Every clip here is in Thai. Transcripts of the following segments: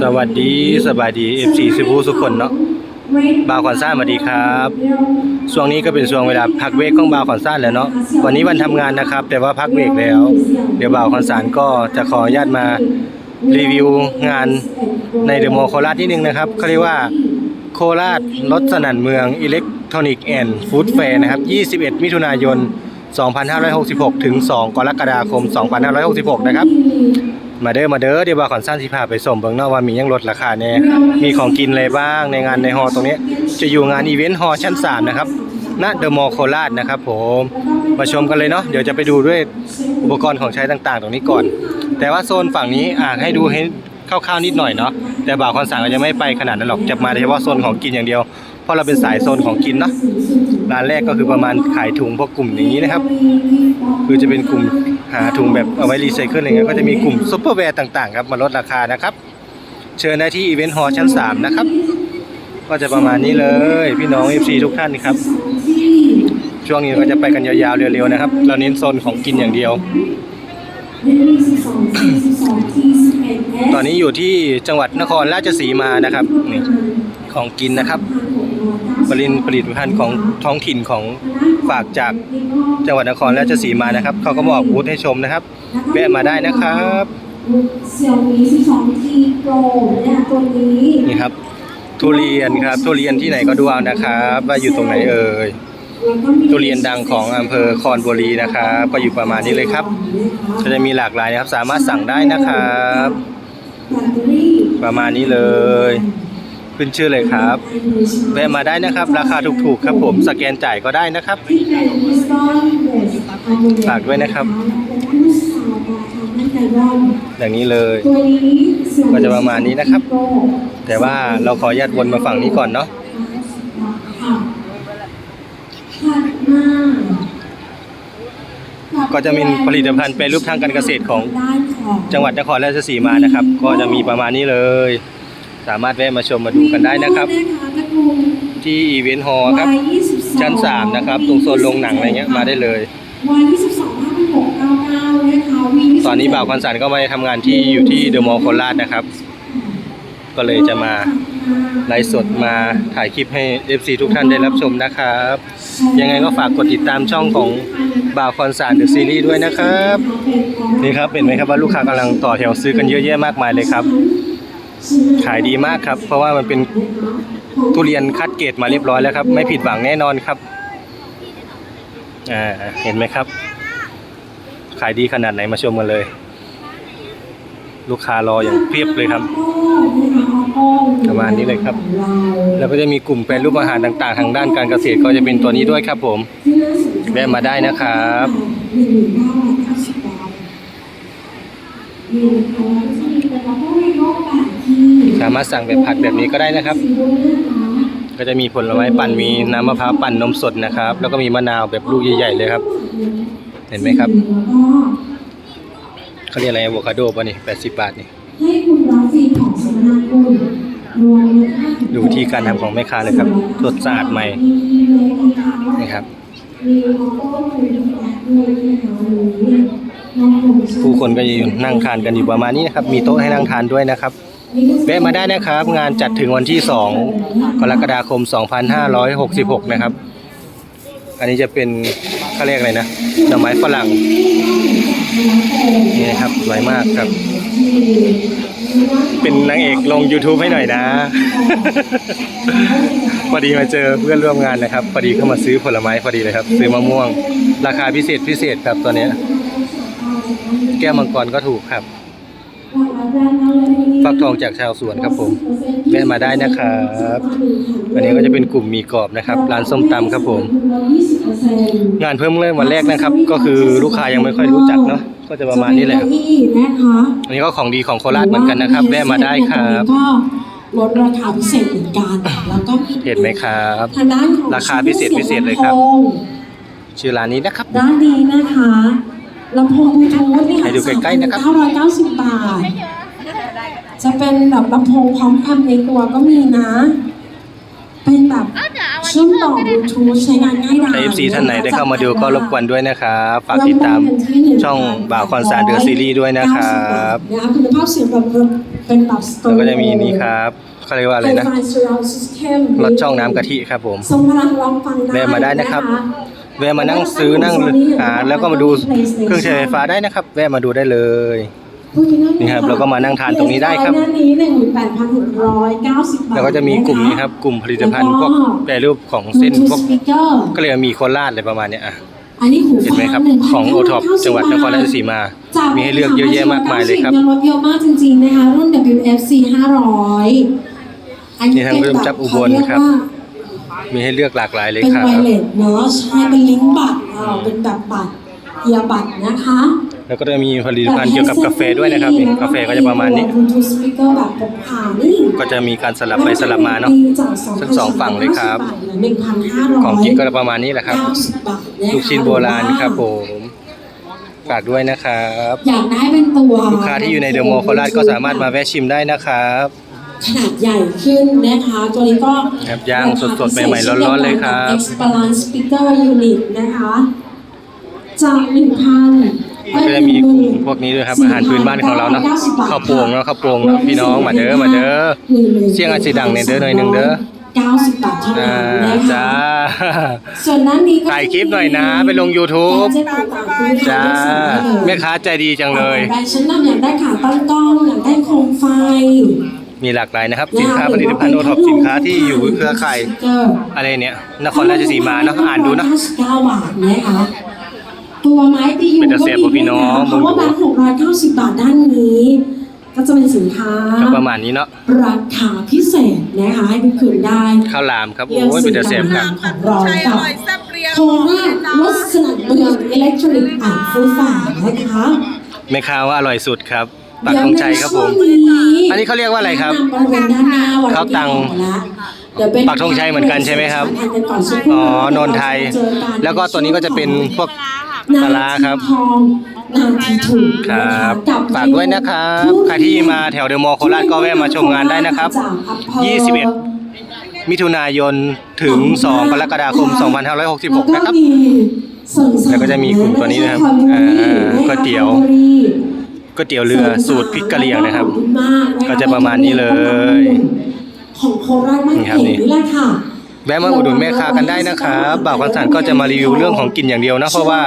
สวัสดีสบายดี FC สิบูสุกคนเนาะบาวขวัญซ่าสวัสดีครับช่วงนี้ก็เป็นช่วงเวลาพักเบรกของบาวขวัญซ่าแล้วเนาะวันนี้วันทำงานนะครับ แต่ว่าพักเบรกแล้ว เดี๋ยวบาวขวัญซ่าก็จะขออนุญาตมารีวิวงานในเดอะมอลล์โคราชนิดนึงนะครับเขาเรียกว่าโคราชรถสนั่นเมืองอิเล็กทรอนิกส์แอนด์ฟู้ดแฟร์นะครับ 21 มิถุนายน 2566 ถึง 2 กรกฎาคม 2566 นะครับ มาเด้อมาเด้อเดี๋ยวบ่าขอนสั้นสิพาไปสมเบิ่งเนาะว่ามียังลดราคาแน่มีของกินอะไรบ้างในงานในฮอลตรงนี้จะอยู่งานอีเวนต์ฮอลชั้น 3 นะครับณเดอะมอลล์โคราชนะครับผมมาชมกันเลยเนาะเดี๋ยวจะไปดูด้วยอุปกรณ์ของใช้ต่างๆ ตรงนี้ก่อน แต่ว่าโซนฝั่งนี้อ่าให้ดูให้คร่าวๆนิดหน่อยเนาะแต่บ่าวคอนสั่งก็จะไม่ไปขนาดนั้นหรอกจะมาเฉพาะโซนของกินอย่างเดียว เพราะเราเป็นสายโซนของกินเนาะร้านแรกก็คือประมาณขายถุงพวกกลุ่มอย่างนี้นะครับ คือจะเป็นกลุ่มหาถุงแบบเอาไว้รีไซเคิลอะไรเงี้ยก็จะมีกลุ่มซุปเปอร์แวร์ต่างๆครับมาลดราคานะครับ เชิญได้ที่อีเวนต์ฮอลล์ชั้น 3 นะครับ ก็จะประมาณนี้เลยพี่น้อง FC ทุกท่านครับช่วงนี้ก็จะไปกันยาวๆเร็วๆนะครับ เราเน้นโซนของกินอย่างเดียว ตอนนี้อยู่ที่จังหวัดนครราชสีมานะครับนี่ของกินนะครับ ปรินผลิตภัณฑ์ของท้องถิ่นของฝากจากจังหวัดนครราชสีมานะครับ เขาก็มาออกบูธให้ชมนะครับแวะมาได้นะครับเสี่ยวมี 12T Pro เนี่ยตัวนี้นี่ครับ ทุเรียนครับ ทุเรียนที่ไหนก็ดูเอานะครับ ว่าอยู่ตรงไหนเอ่ยแล้วก็มีทุเรียนดังของอำเภอคอนบุรีนะครับก็อยู่ประมาณนี้เลยครับก็จะมีหลากหลายนะครับ สามารถสั่งได้นะครับแบตเตอรี่ประมาณนี้เลย ขึ้นชื่อเลยครับแวะมาได้นะครับ ราคาถูกๆครับผมสแกนจ่ายก็ได้นะครับฝากด้วยนะครับ อย่างนี้เลย ก็จะประมาณนี้นะครับ แต่ว่าเราขอญาตวนมาฝั่งนี้ก่อนเนาะก็จะมีผลิตภัณฑ์แปรรูปทางการเกษตรของจังหวัดนครราชสีมานะครับ ก็จะมีประมาณนี้เลย สามารถแวะมาชมมาดูกันได้นะครับ ที่อีเวนต์ฮอลล์ครับ ชั้น 3 นะครับ ตรงโซนโรงหนังอะไรเงี้ยมาได้เลยวัย22 5699นะคะวีตอนนี้บ่าวคอนสันก็มาทำงานที่อยู่ที่เดอะมอลล์โคราชนะครับ ก็เลยจะมาไลฟ์สดมาถ่ายคลิปให้ FC ทุกท่านได้รับชมนะครับ ยังไงก็ฝากกดติดตามช่องของบ่าวคอนสันเดอะซีรีส์ด้วยนะครับ นี่ครับเห็นไหมครับว่าลูกค้ากำลังต่อแถวซื้อกันเยอะแยะมากมายเลยครับ ขายดีมากครับ เพราะว่ามันเป็นทุเรียนคัดเกรดมาเรียบร้อยแล้วครับ ไม่ผิดหวังแน่นอนครับอ่าเห็นไหมครับ ขายดีขนาดไหนมาชมกันเลย ลูกค้ารออย่างเพียบเลยครับประมาณนี้เลยครับ แล้วก็จะมีกลุ่มแปรรูปอาหารต่างๆ ทางด้านการเกษตรก็จะเป็นตัวนี้ด้วยครับ ผมแวะมาได้นะครับสามารถสั่งแบบผัดแบบนี้ก็ได้นะครับ ก็จะมีผลไม้ปั่นมีน้ำมะพร้าวปั่นนมสดนะครับ แล้วก็มีมะนาวแบบลูกใหญ่ๆเลยครับ เห็นไหมครับเขาเรียกอะไรอะโวคาโดป่ะนี่80บาทนี่ให้คุณรับฟรีของสมนาคุณรวมมูลค่าถึงดูที่การทำของแม่ค้าเลยครับสดสะอาดใหม่นี่ครับมีโลโก้คุณแอดด้วยนะคะวันนี้น้องผมชอบผู้คนก็ยืนนั่งทานกันอยู่ประมาณนี้นะครับ มีโต๊ะให้นั่งทานด้วยนะครับ แวะมาได้นะครับ งานจัดถึงวันที่ 2 กรกฎาคม 2566 นะครับ อันนี้จะเป็นเขาเรียกอะไรนะหน่อไม้ฝรั่งนี่นะครับสวยมากครับ เป็นนางเอกลง YouTube ให้หน่อยนะ พอดีมาเจอเพื่อนร่วมงานนะครับ พอดีเข้ามาซื้อผลไม้พอดีเลยครับ ซื้อมะม่วง ราคาพิเศษพิเศษครับตัวเนี้ยแก้วมังกรก็ถูกครับ ฟักทองจากชาวสวนครับผมแวะมาได้นะครับอันนี้ก็จะเป็นกลุ่มหมีกรอบนะครับ ร้านส้มตำครับผม งานเพิ่มเริ่มวันแรกนะครับ ก็คือลูกค้ายังไม่ค่อยรู้จักเนาะก็จะประมาณนี้แหละครับจมีเก้าอี้นะคะอันนี้ก็ของดีของโคราชเหมือนกันนะครับ แวะมาได้ครับก็ลดราคาพิเศษเหมือนกันแล้วก็มีเห็นไหมครับทางด้านของราคาพิเศษพิเศษเลยครับลำโพงชื่อร้านนี้นะครับด้านนี้นะคะ ลำโพงบลูทูธนี่ให้ดูใกล้ๆนะครับ 990 บาท จะเป็นแบบลำโพงพร้อมแอมป์ในตัวก็มีนะ เป็นแบบชื่อมต่อบลูทูธใช้งานง่ายดาย ถ้า FC ท่านไหนได้เข้ามาดูก็รบกวนด้วยนะครับฝากติดตามช่องบ่าวคอนสารเดอะซีรีส์ด้วยนะครับนะคะคุณภาพเสียงแบบเป็นแบบสโตแล้วก็จะมีนี่ครับเขาเรียกว่าอะไรนะไฟ surround system รถช่องน้ำกะทิครับผม ทรงพลังร้องฟังได้แวะมาได้นะครับ แวะมานั่งซื้อนั่งหาแล้วก็มาดูเครื่องใช้ไฟฟ้าได้นะครับ แวะมาดูได้เลยนี่ครับเราก็มานั่งทานตรงนี้ได้ครับหน้านี้หนึ่งหมื่นแปดพันหกร้อยเก้าสิบบาทแล้วก็จะมีกลุ่มนี้ครับกลุ่มผลิตภัณฑ์พวกแปรรูปของเส้นพวกสปีกเกอร์ก็เลยมีโคราชอะไรประมาณเนี้ยอะอันนี้หูเห็นไหมครับฟัของโอท็อป1,990จังหวัดนครราชสีมาจากมีให้เลือกเยอะแยะมากมายเลยครับยังลดเยอะมากจริงๆนะคะรุ่น WFC 500 อันนี่ทางเริ่มจับอุบลครับเขาเยกว่า มีให้เลือกหลากหลายเลยเป็นครัไวบเลสเนาะใช่เป็นลิงก์บัตรอ่าเป็นแบบบัตรเอียบัตรนะคะแล้วก็จะมีผลิตภัณฑ์เกี่ยวกับกาแฟด้วยนะครับนี่กาแฟก็จะประมาณนี้บลูทูธสปีกเกอร์แบบพกพานี่ก็จะมีการสลับไปสลับมาเนาะทั้งสองฝั่งเลยครับ หนึ่งพันห้าร้อยของกินก็ประมาณนี้แหละครับ เก้าสิบบาทนะคะลูกชิ้นโบราณครับผมฝากด้วยนะครับ อยากได้เป็นตัว ลูกค้าที่อยู่ในเดอะมอลล์โคราชก็สามารถมาแวะชิมได้นะครับ ขนาดใหญ่ขึ้นนะคะตัวนี้ก็ครับย่างสดๆใหม่ๆร้อนๆเลยครับเอ็กซ์พลานสปีกเกอร์ยูนิตนะคะจากหนึ่งพันก็จะมีกลุ่มพวกนี้ด้วยครับอาหารพื้นบ้านของเราเนาะข้าวโป่งเนาะข้าวโป่งเนาะพี่น้องมาเด้อมาเด้อเสียงอาจจะดังเนี่ยเด้อหน่อยหนึ่งเด้อเก้าสิบบาทเท่าอ่านั้นนะคะจ้าส่วนนั้นนี้ก็ถ่ายคลิปหน่อยนะ ไปลง YouTube แจ้งต่างๆคุณลูกค้จ้าได้สั่งได้เลยแม่ค้าใจดีจังเลยแบรนด์ชั้นนำอยากได้ขาตั้งกล้องอยากได้โคมไฟ มีหลากหลายนะครับ สินค้าผลิตภัณฑ์โอท็อปสินค้าที่อยู่เครือข่ายอะไรเนี่ยนครราชสีมาเนาะอ่านดูเนาะ9บาทนะคะตัวไม้ตีอยู่เป็นแต่เสียบกว่าพี่น้องเพราะว่าแบงค์หกร้อยเก้าสิบบาทด้านนี้ ก็จะเป็นสินค้าก็ประมาณนี้เนาะราคาพิเศษนะคะให้เป็นคืนได้ข้าวหลามครับโอ้ยเป็นแต่เสียบครับของเราใช่อกับร่อยแซ่บเปรี้ยวโคราชรถสนับเบืองอิเล็กทรอนิกส์อ่านฟูฟ้านะคะแม่ค้าว่าอร่อยสุดครับ ปักธงชัยครับผม เดี๋ยวในช่วงนี้อันนี้เขาเรียกว่าอะไรครับแนะนำบริเวณด้านหน้าวันข้าวตังเดี๋ยวเป็นปักธงชัยเหมือนกันใช่ไหมครับทานกันก่อนสักครู่อ๋อนนไทยแล้วก็ตัวนี้ก็จะเป็นพวก ปลาร้าครับ นาทีทองนาทีถูกคนะรัคะบกับฝากด้วยนะครับ ใครที่มาแถวเดอะมอลล์โคราชก็แวะมาชมงานได้นะครับ จากอำเภอ21 มิถุนายนถึง 2 กรกฎาคม 2566 นะครับ แล้วก็มีส่วนสายแล้วก็จะมีกลุ่มตัวนี้ด้วยครับอ่าก๋วยเตี๋ยว ก๋วยเตี๋ยวเรือสูตรพริกกะเหรี่ยงนะครับขอบคุณมากนคก็จะประมาณนี้เลยของโคราชบ้านนี่ครับเก่งนี่นี่แหละค่ะแวะมาอุดหนุนแม่ค้ากันได้นะครับบ่าวคอนสารก็จะมารีวิวเรื่องของกินอย่างเดียวนะเพราะว่า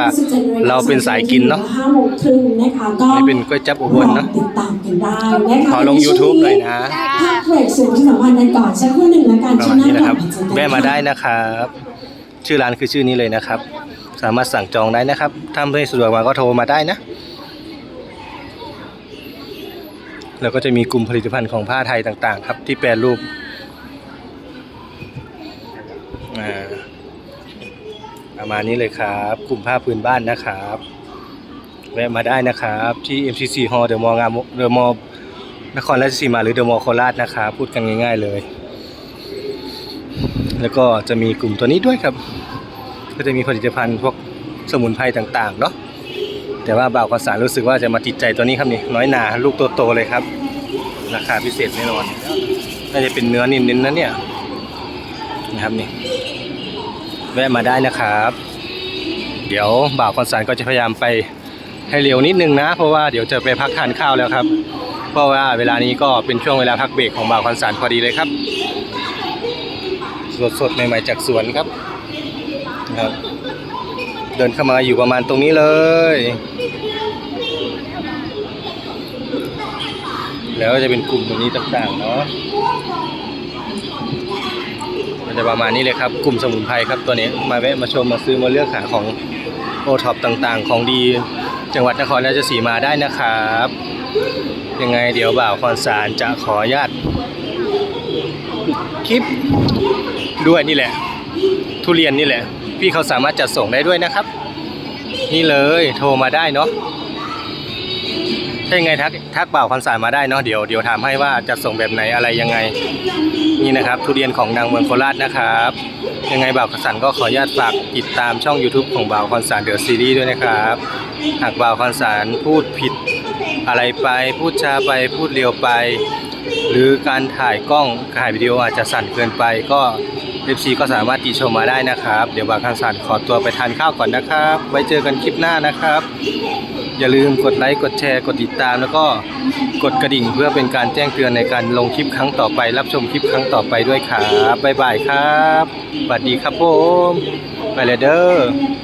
เราเป็นสายกินเนาะห้าโมงครึ่งนะคะก็นี่เป็นก๋วยจั๊บอุบลเนอะติดตามกันได้นะคะขอลง YouTube หน่อยนะพักเบรกเสริมที่สัมพันธ์กันก่อนสักครู่หนึ่งแล้วกันประช่วมางณหน้านี้นะกคลัรับบมาเจอกันแวะมาได้นะครับ ชื่อร้านคือชื่อนี้เลยนะครับ สามารถสั่งจองได้นะครับถ้าไม่สะดวกมาก็โทรมาได้นะ แล้วก็จะมีกลุ่มผลิตภัณฑ์ของผ้าไทยต่างๆ ครับ ที่แปรรูปประมาณนี้เลยครับ กลุ่มผ้าพื้นบ้านนะครับแวะมาได้นะครับที่ MCC Hall เดอะมอลล์งามเดอะมอลล์นครราชสีมาหรือเดอะมอลล์โคราชนะครับพูดกันง่าย ๆเลย แล้วก็จะมีกลุ่มตัวนี้ด้วยครับ ก็จะมีผลิตภัณฑ์พวกสมุนไพรต่างๆเนาะ แต่ว่าบ่าวขอสารรู้สึกว่าจะมาติดใจตัวนี้ครับนี่น้อยหนาลูกโตๆเลยครับ ราคาพิเศษแน่นอนน่าจะเป็นเนื้อนิ่มๆนะเนี่ยนะครับนี่แวะมาได้นะครับ เดี๋ยวบ่าวคอนสารก็จะพยายามไปให้เร็วนิดนึงนะ เพราะว่าเดี๋ยวจะไปพักทานข้าวแล้วครับ เพราะว่าเวลานี้ก็เป็นช่วงเวลาพักเบรกของบ่าวคอนสารพอดีเลยครับสดๆใหม่ๆจากสวนครับนะครับ เดินเข้ามาอยู่ประมาณตรงนี้เลย แล้วจะเป็นกลุ่มตรงนี้ต่างๆเนาะมันจะประมาณนี้เลยครับ กลุ่มสมุนไพรครับตัวนี้มาแวะมาชมมาซื้อมาเลือกหาของโอท็อปต่างๆ ของดี จังหวัดนครราชสีมาได้นะครับ ยังไงเดี๋ยวบ่าวคอนสารจะขออนุญาตคลิปด้วยนี่แหละ ทุเรียนนี่แหละ พี่เขาสามารถจัดส่งได้ด้วยนะครับ นี่เลยโทรมาได้เนาะถ้ายังไงทักทักเปล่าคอนสารมาได้เนาะเดี๋ยวเดี๋ยวถามให้ว่าจะส่งแบบไหนอะไรยังไง นี่นะครับ ทุเรียนของนางเมืองโคราชนะครับ ยังไงบ่าวคอนสารก็ขออนุญาตฝากติดตามช่อง YouTube ของบ่าวคอนสารเดอะซีรีส์ด้วยนะครับหากบ่าวคอนสารพูดผิดอะไรไปพูดช้าไปพูดเร็วไป หรือการถ่ายกล้องถ่ายวิดีโออาจจะสั่นเกินไปก็ FC ก็สามารถติชมมาได้นะครับ เดี๋ยวบางคันสั่นขอตัวไปทานข้าวก่อนนะครับ ไว้เจอกันคลิปหน้านะครับ อย่าลืมกดไลค์กดแชร์กดติดตาม แล้วก็กดกระดิ่งเพื่อเป็นการแจ้งเตือนในการลงคลิปครั้งต่อไป รับชมคลิปครั้งต่อไปด้วยครับบ๊ายบายครับสวัสดีครับผมไปเลยเด้อ